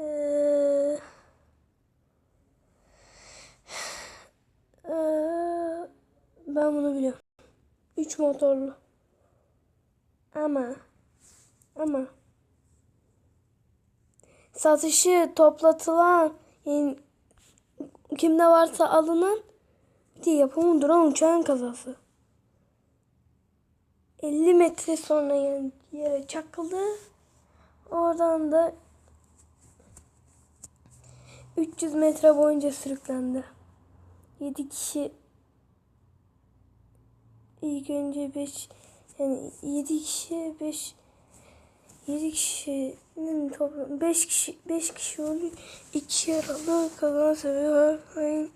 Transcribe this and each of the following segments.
Ee, ee, ben bunu biliyorum. 3 motorlu. Ama ama satışı toplatılan yani kimde varsa alınan diye yapımı duran uçağın kazası. 50 metre sonra yani yere çakıldı. Oradan da 300 metre boyunca sürüklendi. 7 kişi ilk önce 5 yani 7 kişi 5 7 kişinin toplam 5 kişi 5 kişi oluyor. 2 yaralı kalan sebebi Hafif'in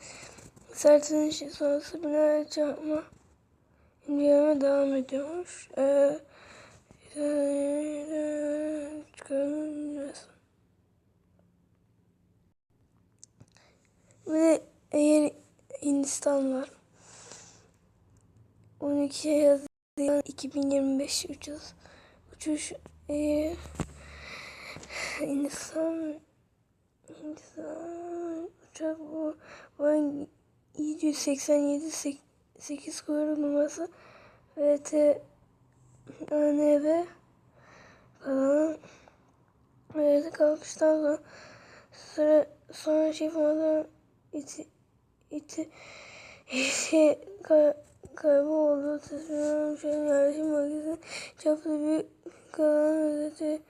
sertleşi sonrası binaya çarpma inceleme devam ediyormuş. Ee, çıkarılmasın. Ve eğer Hindistan var. 12 Haziran 2025 uçuş uçuş eğer Hindistan Hindistan uçak bu Boeing 787 8 kuyruk numarası VT ANV falan Evet kalkıştan sonra sıra sonra şifmadan iti iti iti ka, kayboldu tasarım şey yerleşim merkezi çaplı bir kalan özeti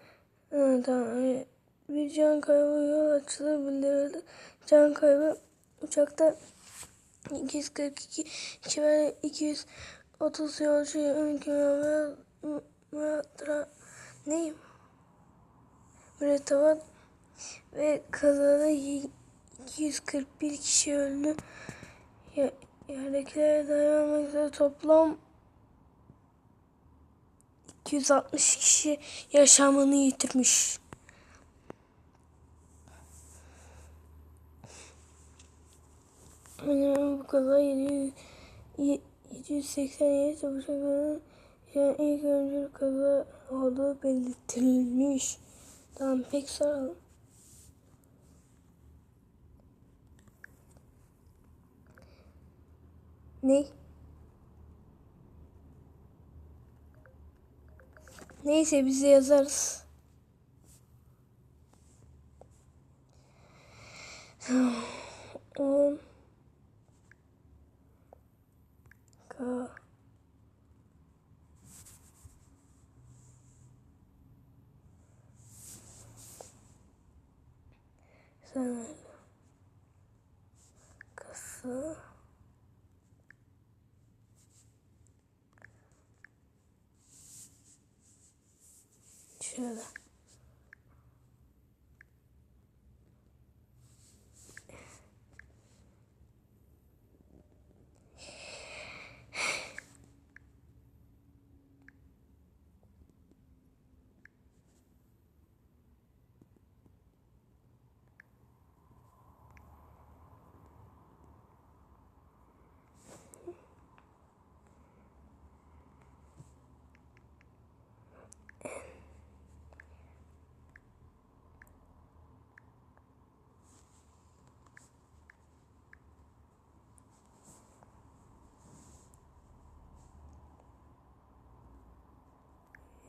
ha, tamam evet. bir can kaybı yol açılır bildirildi can kaybı uçakta 242 kişi ve 230 yolcu ön ve Murattra neyim? Mürettebat ve kazada 241 kişi öldü. Yerdekilere dayanmak üzere toplam 260 kişi yaşamını yitirmiş. Yani bu kaza 787 çavuşların yani ilk önce kaza olduğu belirtilmiş. Tamam pek soralım. Ne? Neyse bize yazarız.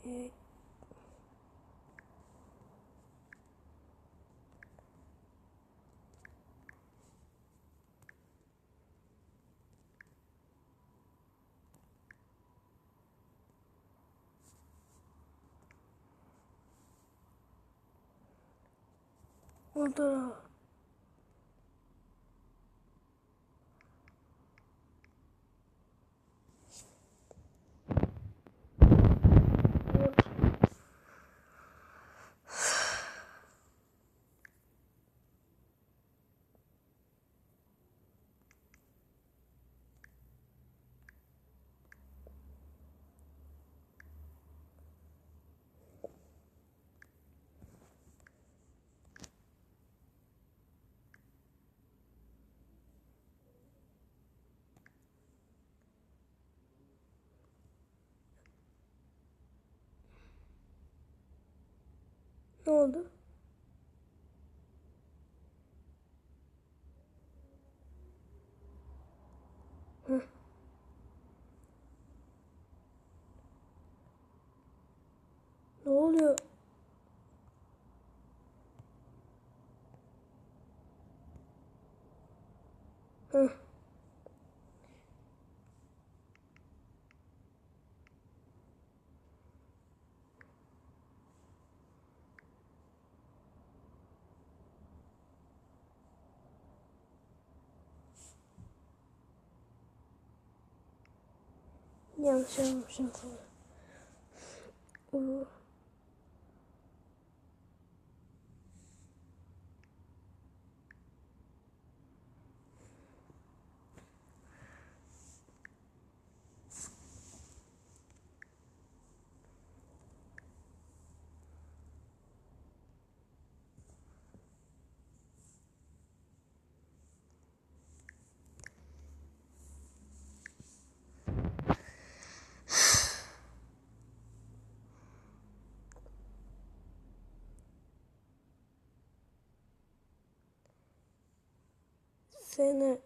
Evet. O da Ne oldu? Heh. Ne oluyor? Heh. Yanlış yapmışım sana. Bu- Sene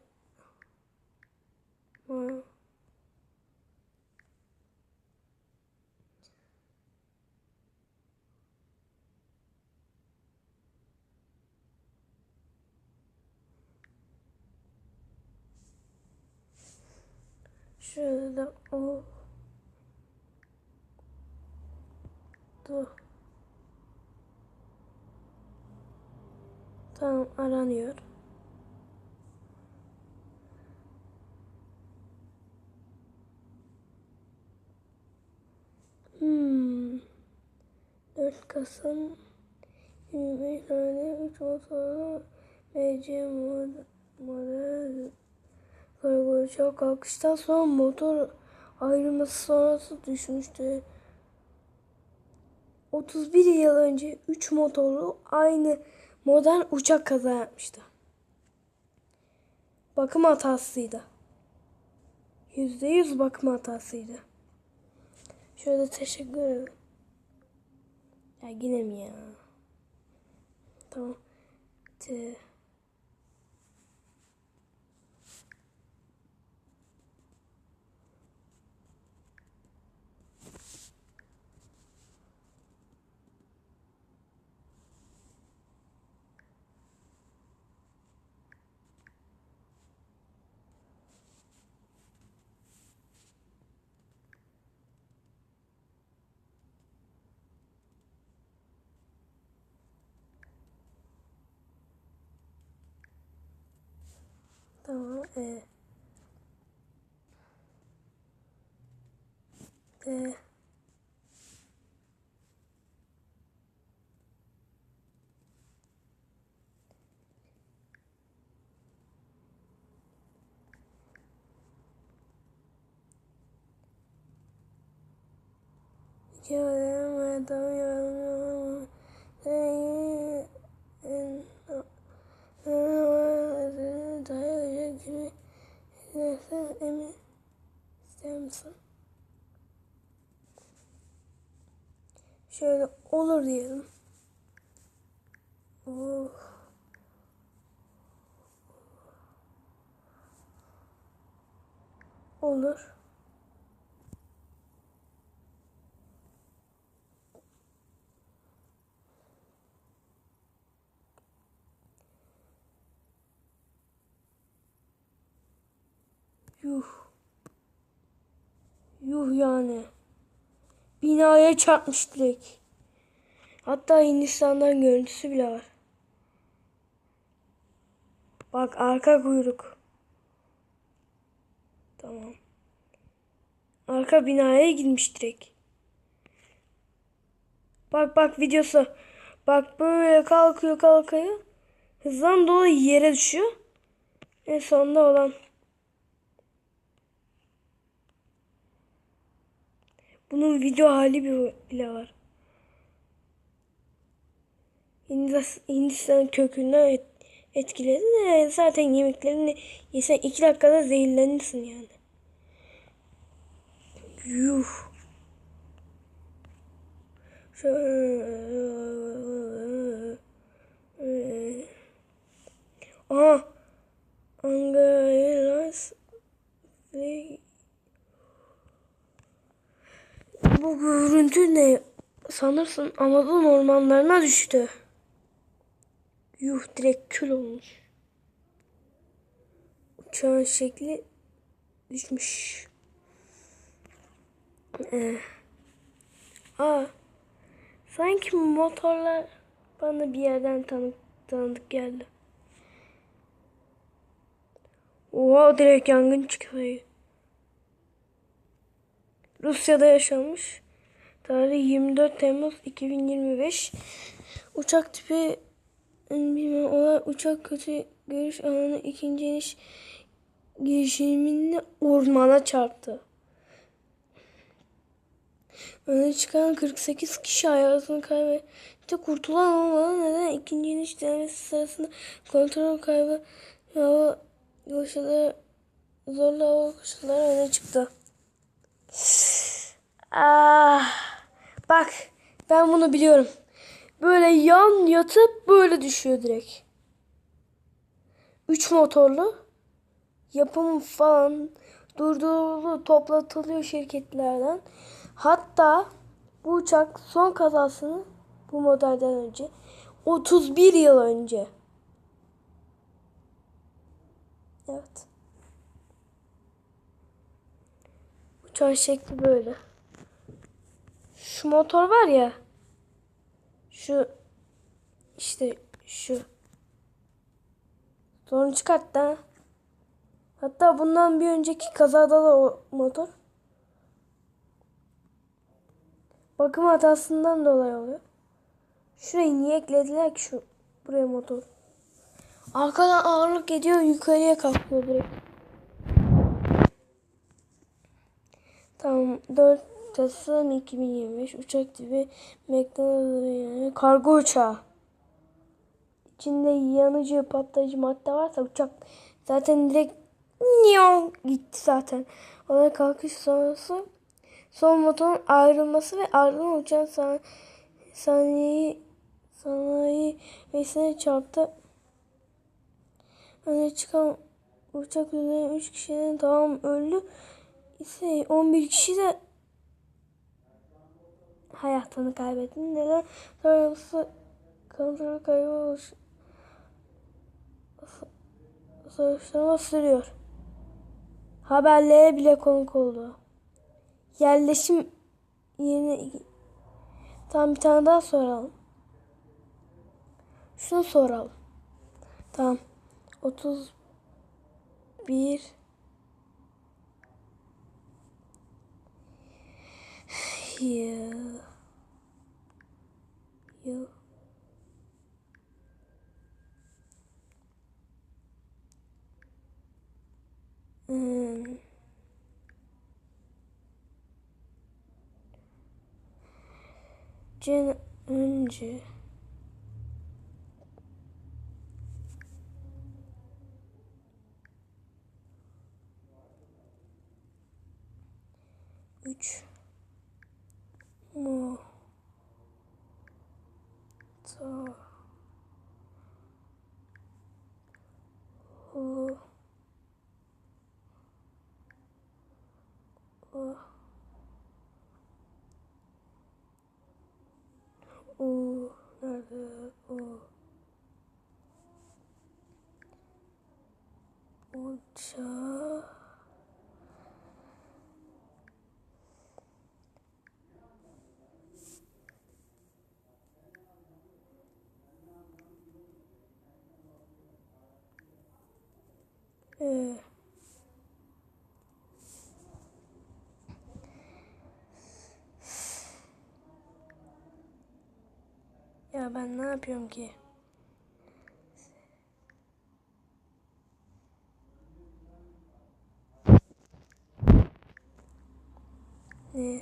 Şöyle de o Dur. Tamam aranıyor. Hmm. 4 Kasım 25 tane 3 motorlu MC mod- model kargo uçağı kalkıştan sonra motor ayrılması sonrası düşmüştü. 31 yıl önce 3 motorlu aynı model uçak kaza yapmıştı. Bakım hatasıydı. %100 bakım hatasıydı. Şöyle teşekkür ederim. Ya yine mi ya? Tamam. T. Tamam. E. D. Göremeden yanıma seni en dayayacak gibi sen emin ister misin? Şöyle olur diyelim. Oh. Olur. Yuh. Yuh yani. Binaya çarpmış direkt. Hatta Hindistan'dan görüntüsü bile var. Bak arka kuyruk. Tamam. Arka binaya girmiş direkt. Bak bak videosu. Bak böyle kalkıyor kalkıyor. Hızdan dolayı yere düşüyor. En sonunda olan. Bunun video hali bile var. Hindistan, kökünden et, etkiledi de zaten yemeklerini yesen iki dakikada zehirlenirsin yani. Yuh. Aha. Angailas ve bu görüntü ne? Sanırsın Amazon ormanlarına düştü. Yuh direkt kül olmuş. Uçağın şekli düşmüş. Ee, aa, sanki motorlar bana bir yerden tanık, tanıdık geldi. Oha direkt yangın çıkıyor. Rusya'da yaşanmış. Tarih 24 Temmuz 2025. Uçak tipi bilmem olay uçak kötü görüş alanı ikinci iniş girişiminde ormana çarptı. Öne çıkan 48 kişi hayatını kaybetti. Kurtulan olmadan neden ikinci iniş denemesi sırasında kontrol kaybı hava koşulları zorlu hava koşulları öne çıktı. Ah, bak ben bunu biliyorum. Böyle yan yatıp böyle düşüyor direkt. Üç motorlu yapım falan durdurulu toplatılıyor şirketlerden. Hatta bu uçak son kazasını bu modelden önce 31 yıl önce. Evet. Uçağın şekli böyle. Şu motor var ya. Şu işte şu. Sonra çıkarttı ha. Hatta bundan bir önceki kazada da o motor. Bakım hatasından dolayı oluyor. Şurayı niye eklediler ki şu buraya motor? Arkadan ağırlık gidiyor yukarıya kalkıyor direkt. Tamam 4 Haziran 2025 uçak tipi McDonald's kargo uçağı. İçinde yanıcı patlayıcı madde varsa uçak zaten direkt niyon gitti zaten. Olay kalkış sonrası son motorun ayrılması ve ardından uçağın san sanayi sanayi vesine çarptı. Öne çıkan uçak üzerine 3 kişinin tamam öldü. İse 11 kişi de hayatını kaybetti. Neden? Sonrası kontrol kaybı soruşturma sürüyor. Haberlere bile konuk oldu. Yerleşim yerine tam bir tane daha soralım. Şunu soralım. Tamam. 31 yıl yıl Hmm. Cen önce nerede u uçağı Ee, Ben ne yapıyorum ki? Ne?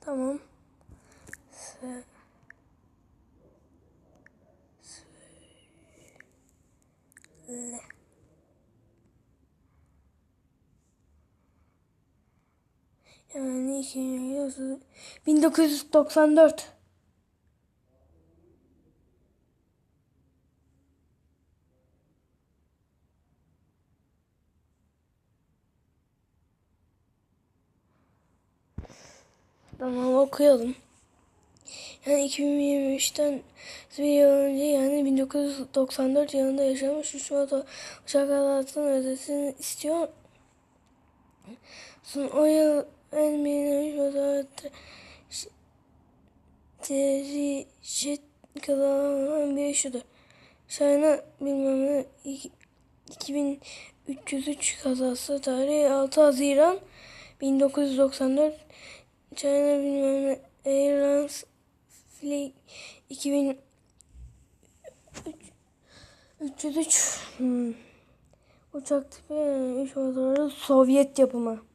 Tamam. Se Le. Yani 1994. Tamam okuyalım. Yani 2023'ten bir yıl önce yani 1994 yılında yaşamış 3 motor uçak kazasının ötesini istiyor. Son o yıl Tercih kazanan biri şudur. China bilmem ne iki- 2303 kazası tarihi 6 Haziran 1994 China bilmem ne Airlines Flight 2000 303 hmm. Uçak tipi 3 motorlu Sovyet yapımı.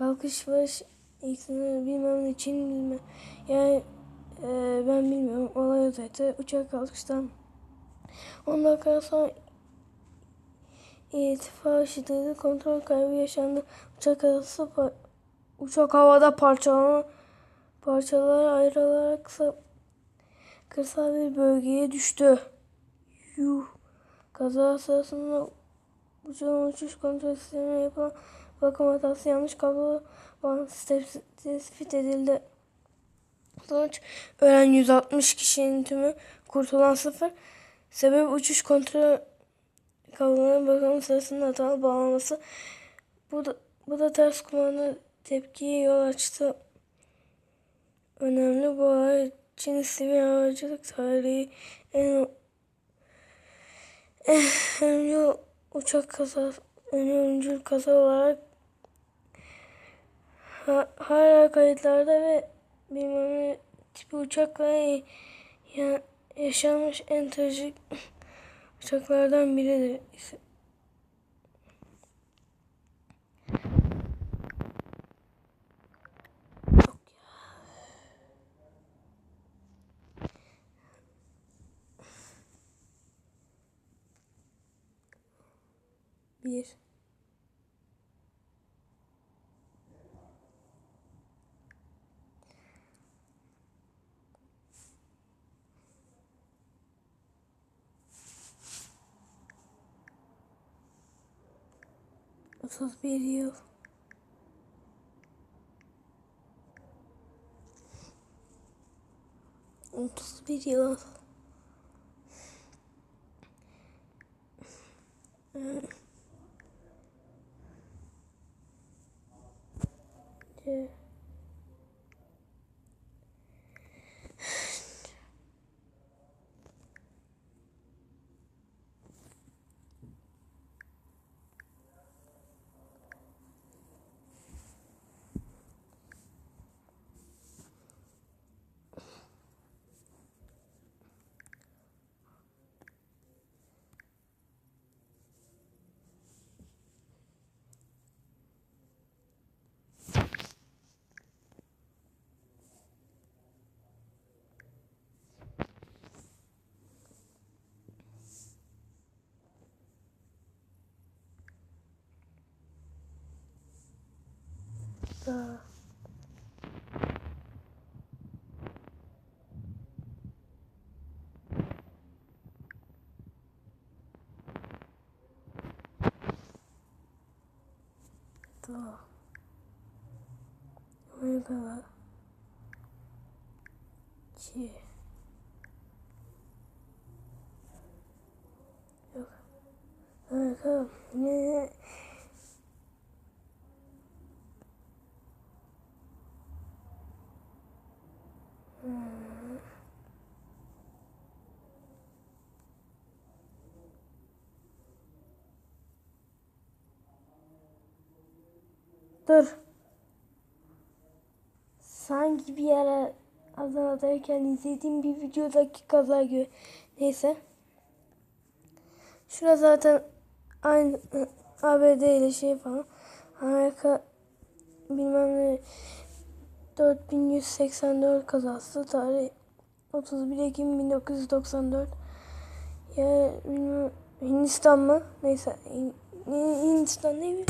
Kalkış baş ikisini bilmem ne Çin bilmem. Yani e, ben bilmiyorum. Olay ötesi uçak kalkıştan 10 dakika sonra irtifa şiddeti kontrol kaybı yaşandı. Uçak kazası pa- uçak havada parçalama parçalara ayrılarak kısa kırsal bir bölgeye düştü. Yuh. Kaza sırasında uçağın uçuş kontrol sistemine yapılan bakım hatası yanlış kablo bağlantısı tespit- edildi. Sonuç ölen 160 kişinin tümü kurtulan sıfır. Sebep uçuş kontrol kablolarının bakım sırasında hatalı bağlanması. Bu da, bu da ters kumanda tepkiye yol açtı. Önemli bu olay Çin sivil havacılık tarihi en önemli uçak kazası en öncül kaza olarak ha, hala kayıtlarda ve bilmem ne tipi uçakla ya, yaşanmış en trajik uçaklardan biridir. Bir. Otuz bir yıl. Otuz Da. Da. Omega. C. Yok. Omega. Ne? Dur. Sanki bir ara Adana'dayken izlediğim bir videodaki kaza gibi. Neyse. Şura zaten aynı ABD ile şey falan. Amerika bilmem ne 4184 kazası tarih 31 Ekim 1994 ya bilmem Hindistan mı? Neyse Hin- Hindistan değil mi?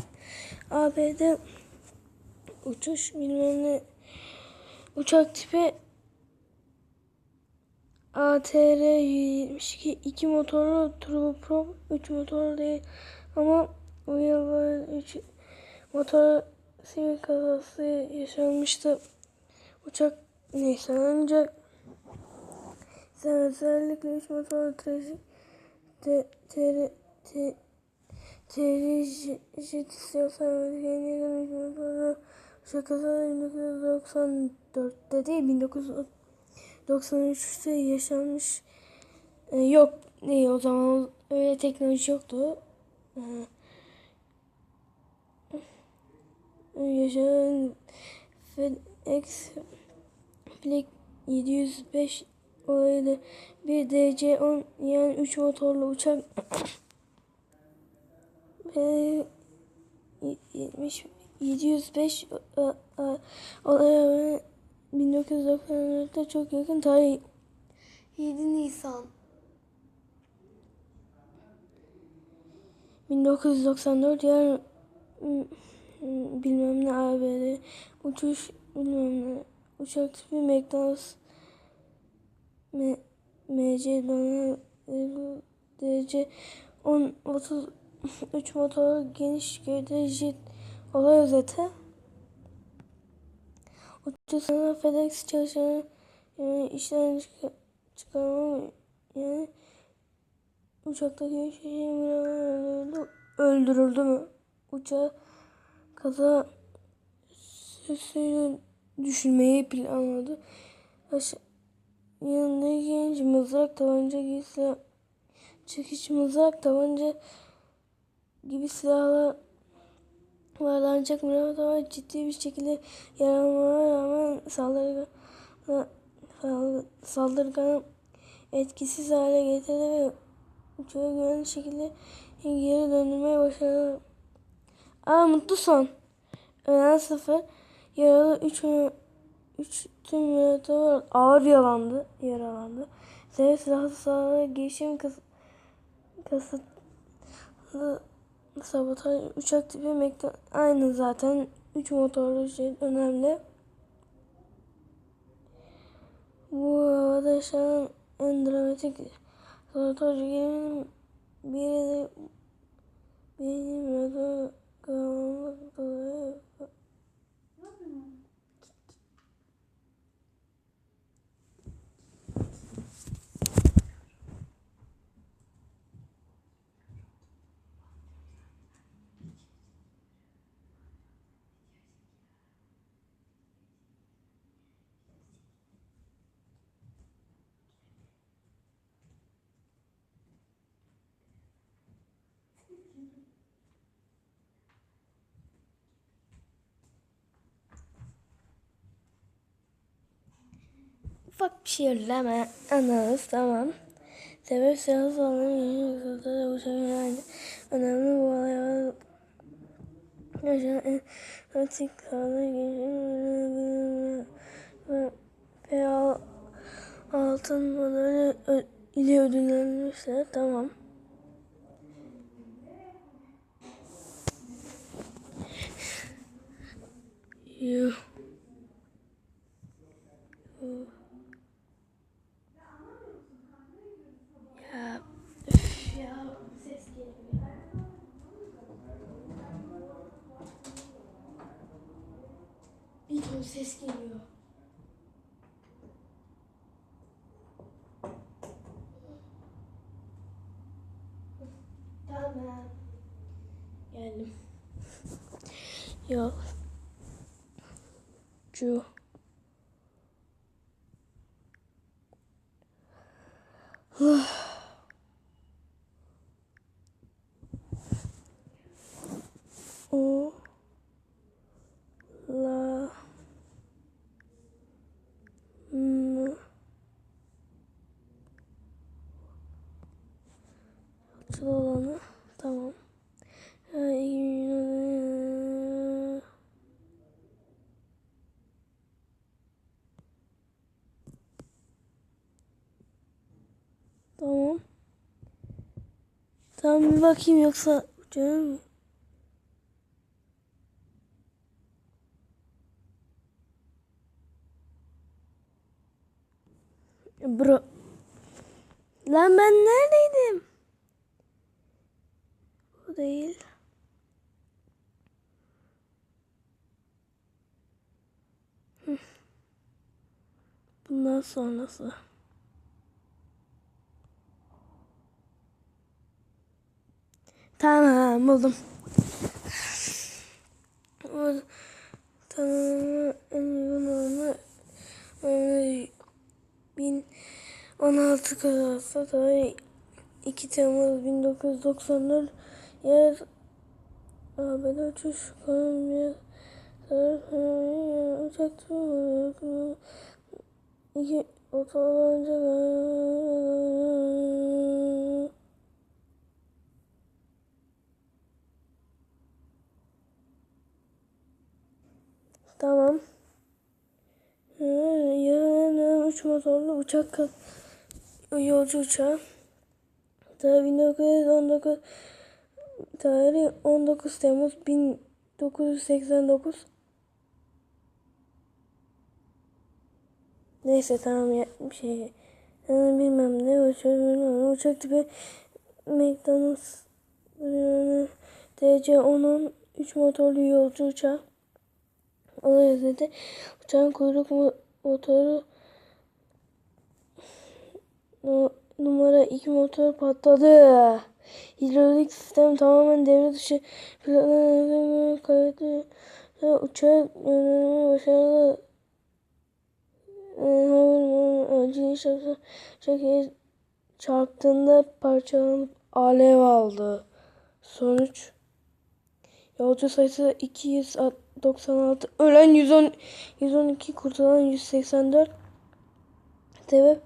ABD uçuş bilmem ne uçak tipi ATR 172 2 motorlu turboprop 3 motorlu değil ama bu yıl 3 motor sivil kazası yaşanmıştı. Uçak neyse ancak sen özellikle 3 motorlu trajik Tercih istiyorsan yeniden 3 motorlu uçak kazası 1994'te değil 93'te yaşanmış. Ee, yok değil o zaman öyle teknoloji yoktu. Ee, yaşanan FedEx Flick 705 olayda bir DC-10 yani 3 motorlu uçak ve 70 705 olaya 1994'te çok yakın tarih. 7 Nisan. 1994 yer m- m- bilmem ne ABD uçuş bilmem ne uçak tipi McDonald's M MC Donald DC 10 33 motor geniş gövde jet olay özeti uçuş sana FedEx çalışanı yani işten çık- çıkarma yani Uçaktaki şey öldürüldü. Mü? Uçağı kaza sesiyle düşürmeyi planladı. Aş yanındaki genç mızrak tabanca silah çekiç mızrak tabanca gibi silahlar vardı ancak Murat Ağa ciddi bir şekilde yaralanmaya rağmen saldırgan saldırgan etkisiz hale getirdi ve uçağı güvenli şekilde geri döndürmeye başardı. Aa mutlu son. Ölen sıfır. Yaralı 3 3 tüm mürettebat ağır yaralandı. Yaralandı. Sebebi silahlı sağlığa girişim kas, kasıtlı sabotaj uçak tipi mektan aynı zaten 3 motorlu şey önemli. Bu havada yaşanan en dramatik sabotaj geminin biri de benim adı kalmak dolayı Ufak bir şiirleme anlarız tamam. Sebep siyasi yükseltide de bu şeyin aynı. Önemli bu olaya yaşanan en pratik sağlığı gelişim ve altın madalya ile ödüllenmişler tamam. Yuh. Ton ses geliyor. Tamam. Geldim. Yok. Cu. O la m Açıl olanı tamam. Ha, iyi günler. Tamam. Tamam bir bakayım yoksa canım Bro. Lan ben neredeydim? Bu değil. Bundan sonrası. Tamam buldum. Bu- Tamam en uygun olanı öyle 2016 kazası tarih 2 Temmuz 1994 yer ABD uçuş Kolombiya tarafından uçak iki otolanca Tamam. Ee, Motorlu uçak yolcu uçağı. Tarih 1919 tarih 19 Temmuz 1989 Neyse tamam ya bir şey yani bilmem ne uçak, uçak tipi McDonald's yani DC-10'un 3 motorlu yolcu uçağı. Olay özeti uçağın kuyruk mo- motoru numara 2 motor patladı. Hidrolik sistem tamamen devre dışı. Kayıtlı uçak başarılı. Ee, acil şartı uçak çarptığında parçalanıp alev aldı. Sonuç Yolcu sayısı 296, ölen 110, 112, kurtulan 184. Sebep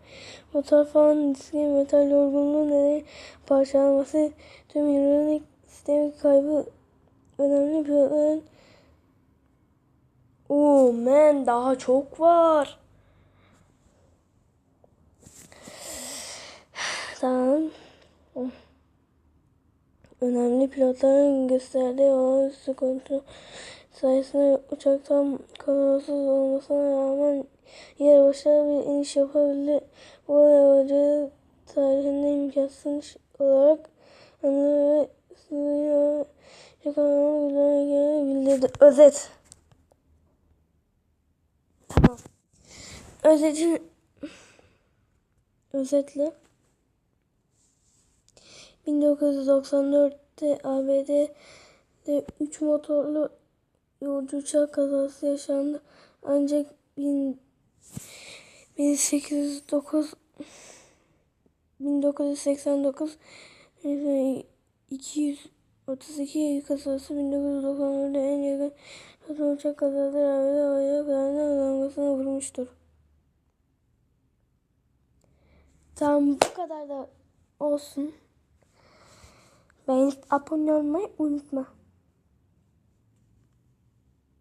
motor falan diski metal yorgunluğu nedeni parçalanması tüm hidrolik sistemi kaybı önemli pilotların Oo man daha çok var. Tamam. Önemli pilotların gösterdiği olağanüstü kontrol sayesinde uçak tam kazasız olmasına rağmen yer başına bir iniş yapabildi. Bu aracı tarihinde imkansız olarak anı ve sığıyor. Yakalanma güzel bildirdi. Özet. Tamam. Özetin özetle 1994'te ABD'de 3 motorlu yolcu uçak kazası yaşandı. Ancak 1000 1809 1989 e, 232 kazası 1994'de en yakın uçak kazaları ABD havaya kadar damgasını vurmuştur. Tamam bu kadar da olsun. Beğenip abone olmayı unutma.